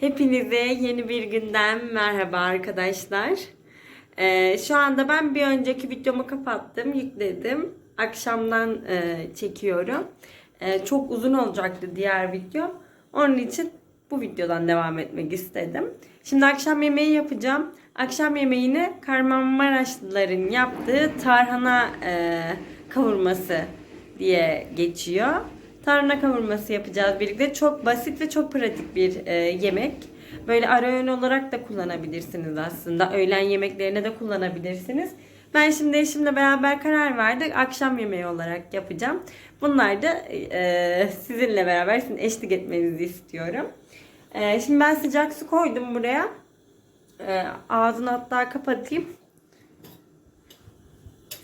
Hepinize yeni bir günden merhaba arkadaşlar. Ee, şu anda ben bir önceki videomu kapattım, yükledim. Akşamdan e, çekiyorum. E, çok uzun olacaktı diğer video. Onun için bu videodan devam etmek istedim. Şimdi akşam yemeği yapacağım. Akşam yemeğine Kahramanmaraşlıların yaptığı tarhana e, kavurması diye geçiyor. Tarhana kavurması yapacağız birlikte. Çok basit ve çok pratik bir e, yemek. Böyle ara öğün olarak da kullanabilirsiniz aslında. Öğlen yemeklerine de kullanabilirsiniz. Ben şimdi eşimle beraber karar verdik. Akşam yemeği olarak yapacağım. Bunlar da e, sizinle beraber sizin eşlik etmenizi istiyorum. E, şimdi ben sıcak su koydum buraya. E, ağzını hatta kapatayım.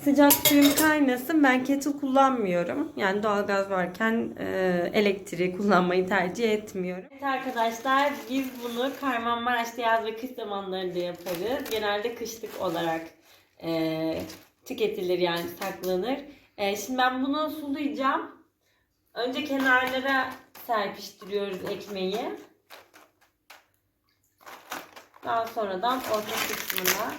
Sıcak suyum kaynasın. Ben kettle kullanmıyorum. Yani doğalgaz varken e, elektriği kullanmayı tercih etmiyorum. Evet arkadaşlar biz bunu Kahramanmaraş'ta yaz ve kış zamanlarında yaparız. Genelde kışlık olarak e, tüketilir yani saklanır. E, şimdi ben bunu sulayacağım. Önce kenarlara serpiştiriyoruz ekmeği. Daha sonradan orta kısmına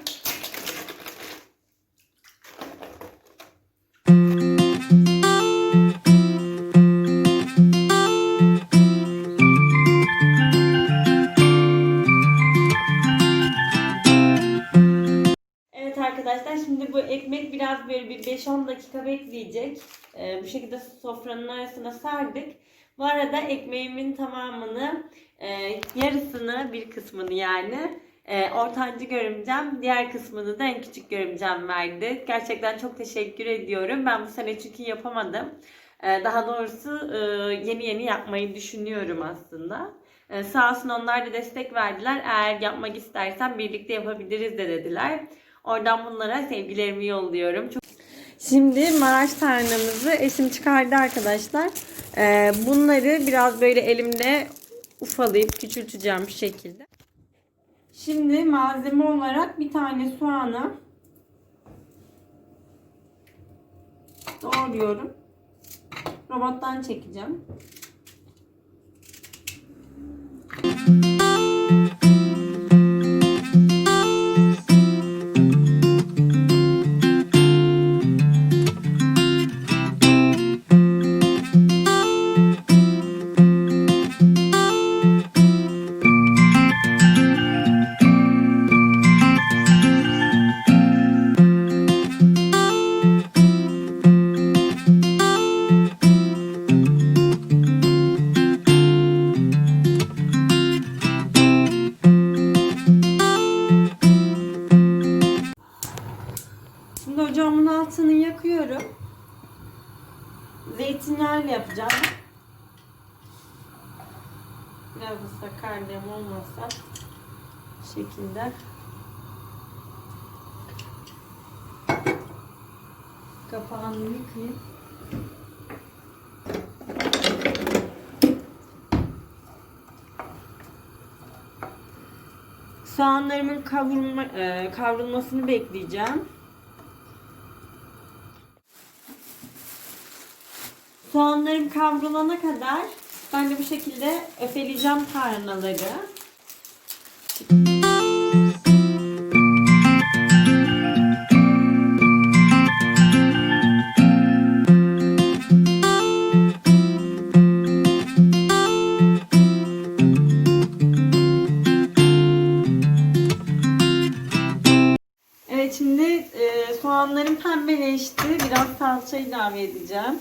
5-10 dakika bekleyecek. Ee, bu şekilde sofranın arasına sardık. Bu arada ekmeğimin tamamını, e, yarısını, bir kısmını yani e, ortancı görümcem, diğer kısmını da en küçük görümcem verdi. Gerçekten çok teşekkür ediyorum. Ben bu sene çünkü yapamadım. E, daha doğrusu e, yeni yeni yapmayı düşünüyorum aslında. E, sağ olsun onlar da destek verdiler. Eğer yapmak istersen birlikte yapabiliriz de dediler. Oradan bunlara sevgilerimi yolluyorum. Çok... Şimdi Maraş tarhanamızı eşim çıkardı arkadaşlar. Ee, bunları biraz böyle elimle ufalayıp küçülteceğim bir şekilde. Şimdi malzeme olarak bir tane soğanı doğruyorum. Robottan çekeceğim. Şimdi ocağımın altını yakıyorum. Zeytinyağıyla yapacağım. Biraz da sakarlığım olmasa şekilde. Kapağını yıkayayım. Soğanlarımın kavurma, e, kavrulmasını bekleyeceğim. Soğanlarım kavrulana kadar ben de bu şekilde öfeleyeceğim tarhanaları. Evet şimdi e, soğanlarım pembeleşti. Biraz salça ilave edeceğim.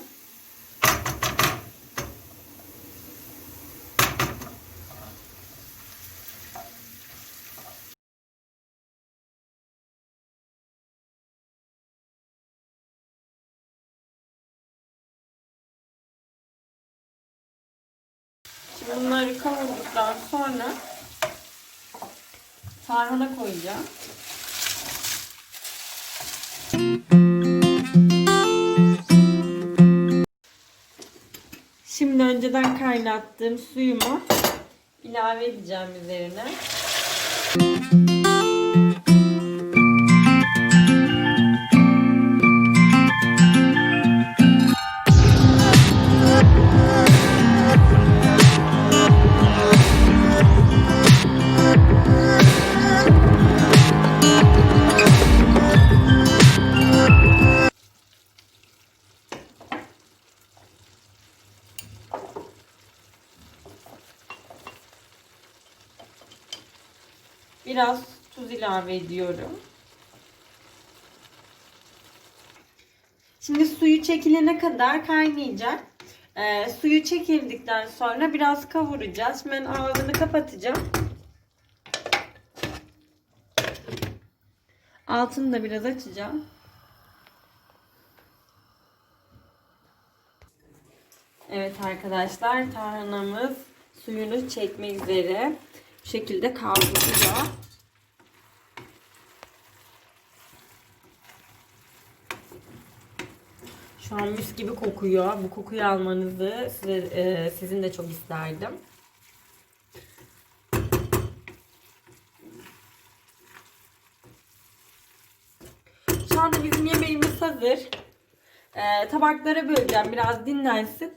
Şimdi bunları kavurduktan sonra tarhana koyacağım. Şimdi önceden kaynattığım suyumu ilave edeceğim üzerine. Biraz tuz ilave ediyorum. Şimdi suyu çekilene kadar kaynayacak. Ee, suyu çekildikten sonra biraz kavuracağız. Ben ağzını kapatacağım. Altını da biraz açacağım. Evet arkadaşlar tarhanamız suyunu çekmek üzere. Bu şekilde kavruluyor. Şu gibi kokuyor. Bu kokuyu almanızı size, e, sizin de çok isterdim. Şu anda bizim yemeğimiz hazır. E, tabaklara böleceğim. Biraz dinlensin.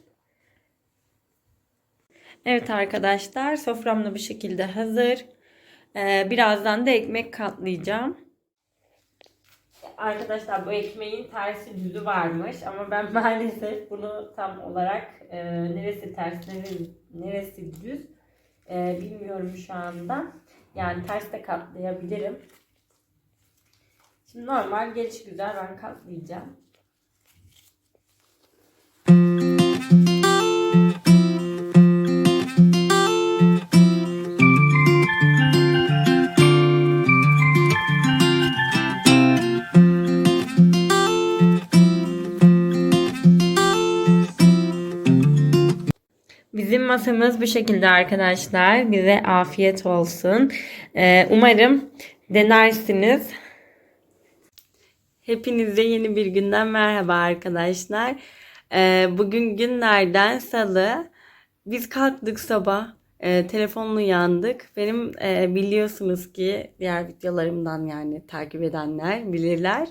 Evet arkadaşlar sofram da bu şekilde hazır. E, birazdan da ekmek katlayacağım. Arkadaşlar bu ekmeğin tersi düzü varmış ama ben maalesef bunu tam olarak e, neresi ters neresi, neresi düz e, bilmiyorum şu anda. Yani ters de katlayabilirim. Şimdi normal geliş güzel ben katlayacağım. Masamız bu şekilde arkadaşlar. Bize afiyet olsun. Ee, umarım denersiniz. Hepinize yeni bir günden merhaba arkadaşlar. Ee, bugün günlerden salı. Biz kalktık sabah. E, telefonla uyandık. Benim e, biliyorsunuz ki diğer videolarımdan yani takip edenler bilirler.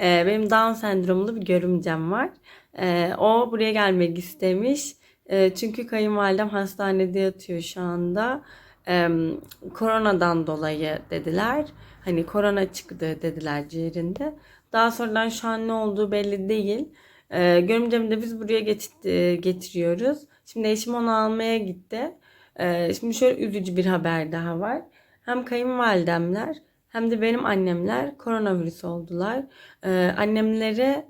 E, benim Down sendromlu bir görümcem var. E, o buraya gelmek istemiş. E, çünkü kayınvalidem hastanede yatıyor şu anda. E, koronadan dolayı dediler. Hani korona çıktı dediler ciğerinde. Daha sonradan şu an ne olduğu belli değil. E, görümcemi de biz buraya getir- e, getiriyoruz. Şimdi eşim onu almaya gitti. E, şimdi şöyle üzücü bir haber daha var. Hem kayınvalidemler hem de benim annemler koronavirüs oldular. E, annemlere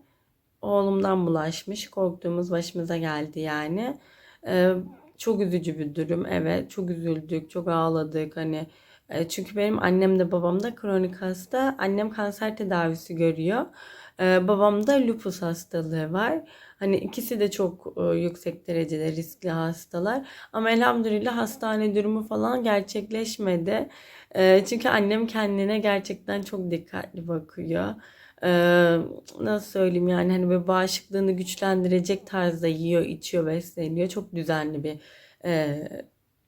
oğlumdan bulaşmış. Korktuğumuz başımıza geldi yani. Ee, çok üzücü bir durum. Evet, çok üzüldük, çok ağladık hani. e, çünkü benim annem de babam da kronik hasta. Annem kanser tedavisi görüyor. Ee, babam da lupus hastalığı var. Hani ikisi de çok e, yüksek derecede riskli hastalar. Ama elhamdülillah hastane durumu falan gerçekleşmedi. Ee, çünkü annem kendine gerçekten çok dikkatli bakıyor. Ee, nasıl söyleyeyim yani hani böyle bağışıklığını güçlendirecek tarzda yiyor, içiyor, besleniyor. Çok düzenli bir e,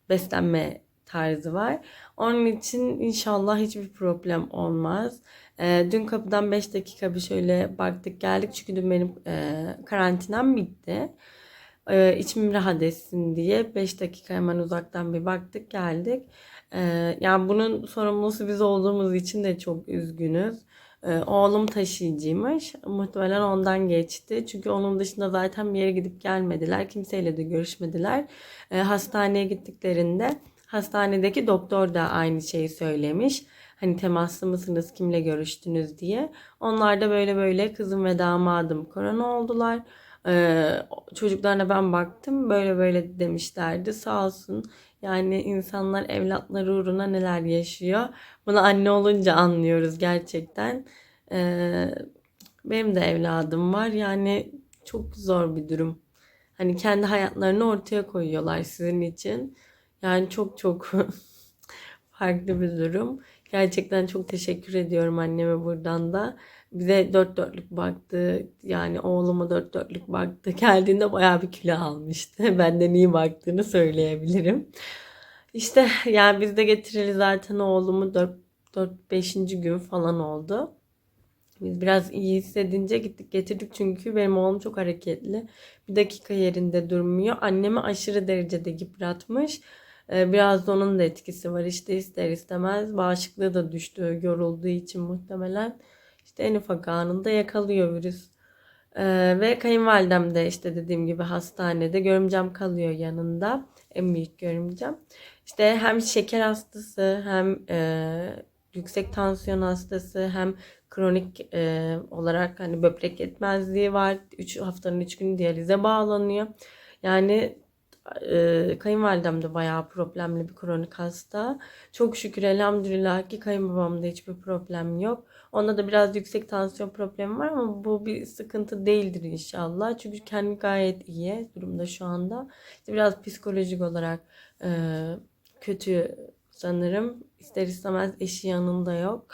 beslenme tarzı var. Onun için inşallah hiçbir problem olmaz. Ee, dün kapıdan 5 dakika bir şöyle baktık geldik. Çünkü dün benim e, karantinam bitti. Ee, içim rahat etsin diye 5 dakika hemen uzaktan bir baktık geldik. Ee, yani bunun sorumlusu biz olduğumuz için de çok üzgünüz. Ee, oğlum taşıyıcıymış. Muhtemelen ondan geçti. Çünkü onun dışında zaten bir yere gidip gelmediler. Kimseyle de görüşmediler. Ee, hastaneye gittiklerinde hastanedeki doktor da aynı şeyi söylemiş. Hani temaslı mısınız, kimle görüştünüz diye. Onlar da böyle böyle kızım ve damadım korona oldular. Ee, çocuklarına ben baktım böyle böyle demişlerdi. Sağ olsun yani insanlar evlatları uğruna neler yaşıyor. Bunu anne olunca anlıyoruz gerçekten. Ee, benim de evladım var. Yani çok zor bir durum. Hani kendi hayatlarını ortaya koyuyorlar sizin için. Yani çok çok farklı bir durum. Gerçekten çok teşekkür ediyorum anneme buradan da. Bize dört dörtlük baktı. Yani oğluma dört dörtlük baktı. Geldiğinde bayağı bir kilo almıştı. Benden iyi baktığını söyleyebilirim. İşte yani biz de getireli zaten oğlumu 4-5. gün falan oldu. Biz biraz iyi hissedince gittik getirdik çünkü benim oğlum çok hareketli. Bir dakika yerinde durmuyor. Annemi aşırı derecede yıpratmış. Ee, Biraz da onun da etkisi var. İşte ister istemez bağışıklığı da düştü yorulduğu için muhtemelen. İşte en ufak anında yakalıyor virüs. Ee, ve kayınvalidem de işte dediğim gibi hastanede görümcem kalıyor yanında. En büyük görümcem. İşte hem şeker hastası hem e, yüksek tansiyon hastası hem kronik e, olarak hani böbrek yetmezliği var. 3 haftanın 3 günü diyalize bağlanıyor. Yani e, kayınvalidem de bayağı problemli bir kronik hasta. Çok şükür elhamdülillah ki kayınbabamda hiçbir problem yok. Onda da biraz yüksek tansiyon problemi var ama bu bir sıkıntı değildir inşallah. Çünkü kendi gayet iyi durumda şu anda. İşte biraz psikolojik olarak e, kötü sanırım. İster istemez eşi yanında yok.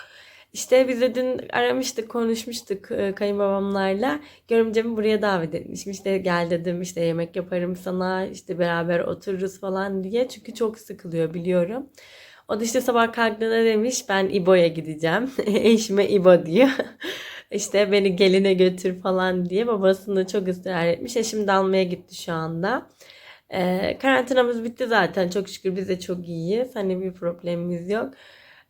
İşte biz de dün aramıştık, konuşmuştuk e, kayınbabamlarla. Görümcemi buraya davet etmişim. İşte gel dedim işte yemek yaparım sana, işte beraber otururuz falan diye. Çünkü çok sıkılıyor biliyorum. O da işte sabah kalktığında demiş ben İbo'ya gideceğim. Eşime İbo diyor. işte beni geline götür falan diye babasını da çok ısrar etmiş. Eşim de almaya gitti şu anda. Ee, karantinamız bitti zaten çok şükür biz de çok iyiyiz. Hani bir problemimiz yok.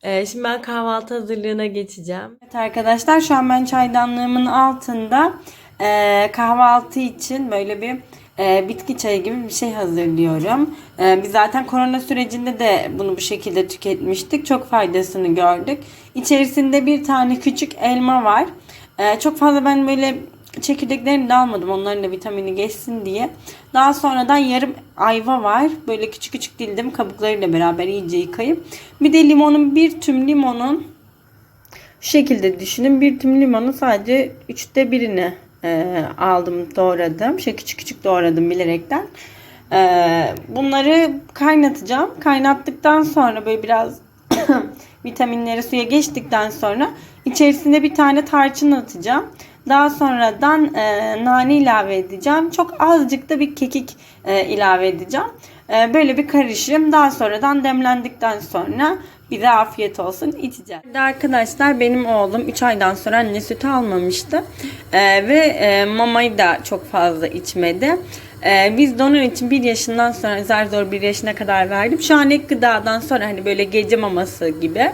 Ee, şimdi ben kahvaltı hazırlığına geçeceğim. Evet arkadaşlar şu an ben çaydanlığımın altında e, kahvaltı için böyle bir e, bitki çayı gibi bir şey hazırlıyorum. E, biz zaten korona sürecinde de bunu bu şekilde tüketmiştik. Çok faydasını gördük. İçerisinde bir tane küçük elma var. E, çok fazla ben böyle çekirdeklerini de almadım. Onların da vitamini geçsin diye. Daha sonradan yarım ayva var. Böyle küçük küçük dildim kabuklarıyla beraber iyice yıkayıp. Bir de limonun bir tüm limonun şu şekilde düşünün. Bir tüm limonun sadece üçte birini e, aldım doğradım. Şey küçük küçük doğradım bilerekten. E, bunları kaynatacağım. Kaynattıktan sonra böyle biraz vitaminleri suya geçtikten sonra içerisine bir tane tarçın atacağım. Daha sonradan e, nane ilave edeceğim. Çok azıcık da bir kekik e, ilave edeceğim. E, böyle bir karışım. Daha sonradan demlendikten sonra bize afiyet olsun içeceğiz. Arkadaşlar benim oğlum 3 aydan sonra anne sütü almamıştı. E, ve e, mamayı da çok fazla içmedi. Ee, biz de onun için bir yaşından sonra zar zor bir yaşına kadar verdim. Şu an ek gıdadan sonra hani böyle gece maması gibi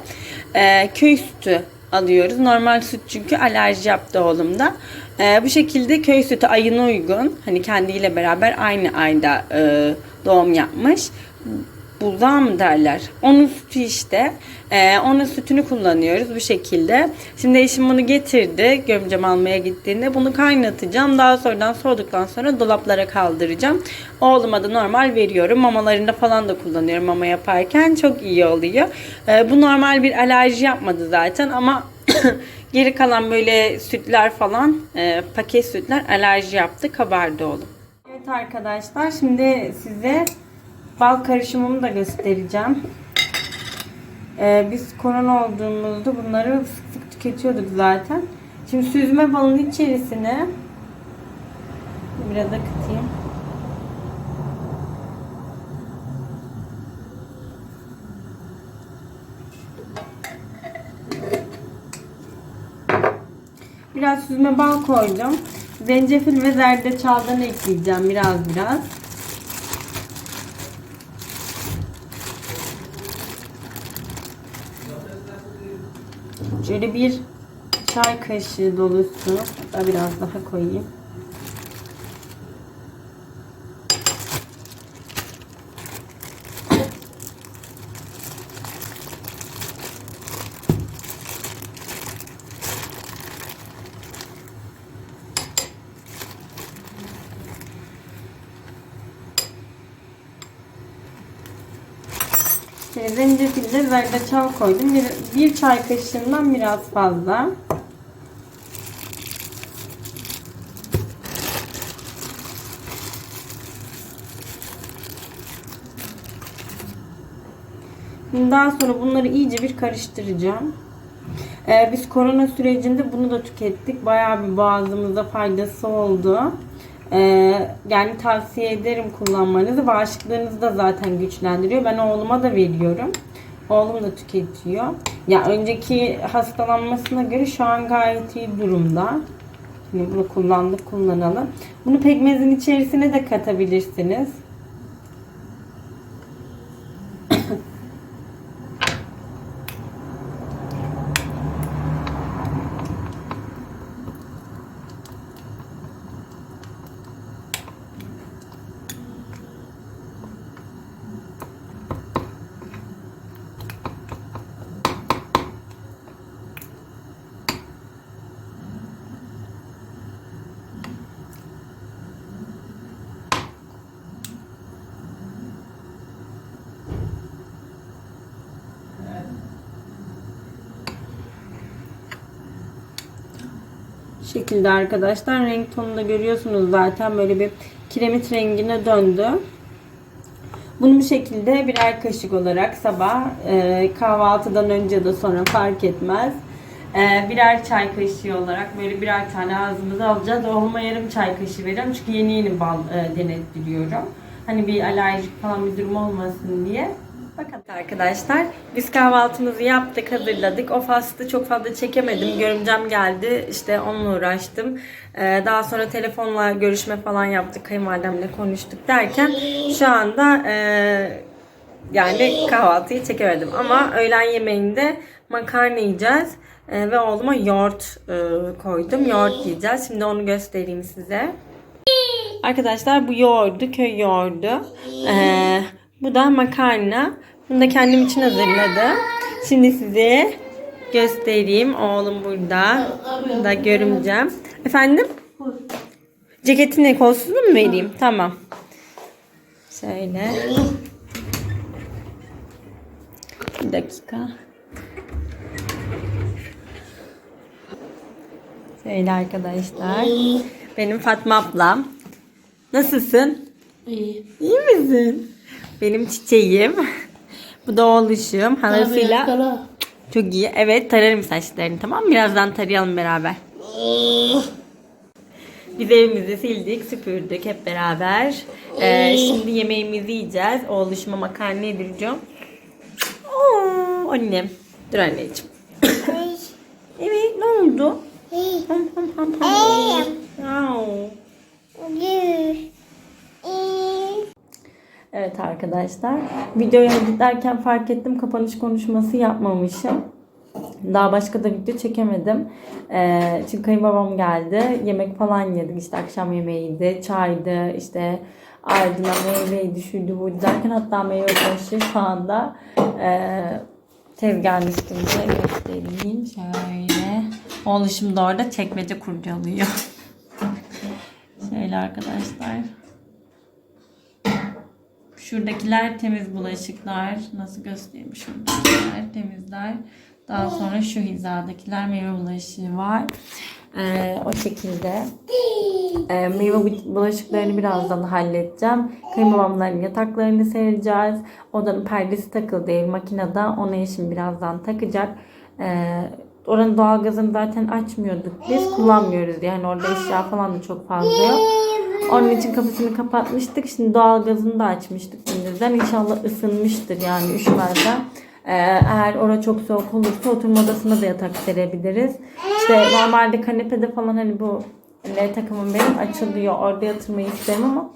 e, köy sütü alıyoruz. Normal süt çünkü alerji yaptı oğlumda. Ee, bu şekilde köy sütü ayına uygun. Hani kendiyle beraber aynı ayda e, doğum yapmış. Mı derler? Onun sütü işte. Ee, onun sütünü kullanıyoruz bu şekilde. Şimdi eşim bunu getirdi. Gömcem almaya gittiğinde bunu kaynatacağım. Daha sonradan soğuduktan sonra dolaplara kaldıracağım. Oğluma da normal veriyorum. Mamalarında falan da kullanıyorum mama yaparken. Çok iyi oluyor. Ee, bu normal bir alerji yapmadı zaten ama geri kalan böyle sütler falan e, paket sütler alerji yaptı. Kabardı oğlum. Evet arkadaşlar şimdi size bal karışımımı da göstereceğim. Ee, biz korona olduğumuzda bunları sık sık tüketiyorduk zaten. Şimdi süzme balın içerisine biraz akıtayım. Biraz süzme bal koydum. Zencefil ve zerdeçaldan ekleyeceğim biraz biraz. Şöyle bir çay kaşığı dolusu hatta biraz daha koyayım. Zencefille zerdeçal koydum. Bir, bir çay kaşığından biraz fazla. Daha sonra bunları iyice bir karıştıracağım. Ee, biz korona sürecinde bunu da tükettik. Bayağı bir boğazımıza faydası oldu. Ee, yani tavsiye ederim kullanmanızı. Bağışıklığınızı da zaten güçlendiriyor. Ben oğluma da veriyorum. Oğlum da tüketiyor. Ya önceki hastalanmasına göre şu an gayet iyi durumda. Şimdi bunu kullandık kullanalım. Bunu pekmezin içerisine de katabilirsiniz. Şekilde arkadaşlar renk tonunu görüyorsunuz zaten böyle bir kiremit rengine döndü. Bunu bu şekilde birer kaşık olarak sabah e, kahvaltıdan önce de sonra fark etmez. E, birer çay kaşığı olarak böyle birer tane ağzımıza alacağız. Oğluma yarım çay kaşığı veriyorum çünkü yeni yeni bal e, denettiriyorum. Hani bir alerjik falan bir durum olmasın diye. Bakın arkadaşlar biz kahvaltımızı yaptık hazırladık. O fastı çok fazla çekemedim. Görümcem geldi işte onunla uğraştım. Ee, daha sonra telefonla görüşme falan yaptık. Kayınvalidemle konuştuk derken şu anda e, yani kahvaltıyı çekemedim. Ama öğlen yemeğinde makarna yiyeceğiz. Ee, ve oğluma yoğurt e, koydum. Yoğurt yiyeceğiz. Şimdi onu göstereyim size. Arkadaşlar bu yoğurdu, köy yoğurdu. Ee, bu da makarna. Bunu da kendim için hazırladım. Şimdi size göstereyim. Oğlum burada. Bunu da görümcem. Efendim? Ceketini kolsuz mu vereyim? Tamam. Şöyle. Bir dakika. Şöyle arkadaşlar. Benim Fatma ablam. Nasılsın? İyi. İyi misin? Benim çiçeğim. Bu da oğluşum. Kala. Çok iyi. Evet tararım saçlarını tamam mı? Birazdan tarayalım beraber. Biz evimizi sildik, süpürdük hep beraber. Ee, şimdi yemeğimizi yiyeceğiz. Oğluşuma makarna yedireceğim. Oo, annem. Dur anneciğim. evet ne oldu? Hom hom hom hom. Au. Evet arkadaşlar. Videoyu editlerken fark ettim kapanış konuşması yapmamışım. Daha başka da video çekemedim. Ee, çünkü kayınbabam geldi. Yemek falan yedik. İşte akşam yemeğiydi, çaydı, işte ardına meyveydi, şuydu buydu derken hatta meyve taşı şu anda e, tezgahın üstünde göstereyim. Şöyle. Oğluşum da orada çekmece kurcalıyor. Şöyle arkadaşlar. Şuradakiler temiz bulaşıklar. Nasıl göstereyim? Şuradakiler temizler. Daha sonra şu hizadakiler meyve bulaşığı var. Ee, o şekilde. Ee, meyve bulaşıklarını birazdan halledeceğim. Kayınbabamların yataklarını sereceğiz. Odanın perdesi takıldı ev makinede. Onu eşim birazdan takacak. Ee, oranın doğalgazını zaten açmıyorduk. Biz kullanmıyoruz. Yani orada eşya falan da çok fazla yok. Onun için kapısını kapatmıştık. Şimdi doğalgazını da açmıştık gündüzden. İnşallah ısınmıştır yani üşümezden. Ee, eğer ora çok soğuk olursa oturma odasına da yatak serebiliriz. İşte normalde kanepede falan hani bu L takımım benim açılıyor. Orada yatırmayı isterim ama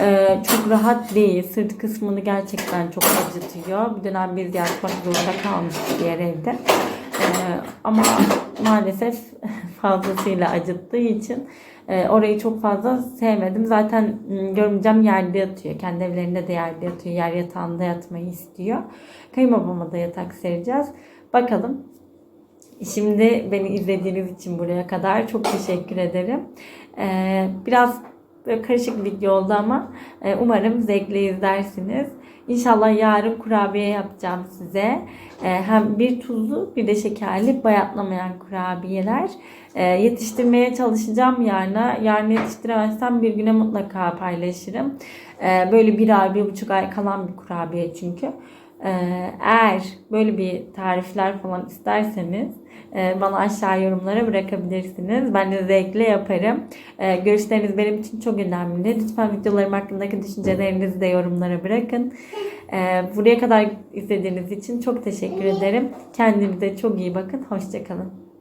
e, çok rahat değil. Sırt kısmını gerçekten çok acıtıyor. Bir dönem biz yatmak zorunda kalmıştık diğer evde. E, ama maalesef fazlasıyla acıttığı için e, orayı çok fazla sevmedim. Zaten m, görümcem yerde yatıyor. Kendi evlerinde de yerde yatıyor. Yer yatağında yatmayı istiyor. Kayınbabama da yatak sereceğiz. Bakalım. Şimdi beni izlediğiniz için buraya kadar çok teşekkür ederim. Ee, biraz böyle karışık bir video oldu ama e, umarım zevkle izlersiniz. İnşallah yarın kurabiye yapacağım size. Ee, hem bir tuzlu bir de şekerli bayatlamayan kurabiyeler. Ee, yetiştirmeye çalışacağım yarına. Yarın yetiştiremezsem bir güne mutlaka paylaşırım. Böyle bir ay, bir buçuk ay kalan bir kurabiye çünkü. Ee, eğer böyle bir tarifler falan isterseniz e, bana aşağı yorumlara bırakabilirsiniz. Ben de zevkle yaparım. Ee, Görüşleriniz benim için çok önemli. Lütfen videolarım hakkındaki düşüncelerinizi de yorumlara bırakın. Ee, Buraya kadar izlediğiniz için çok teşekkür ederim. Kendinize çok iyi bakın. Hoşçakalın.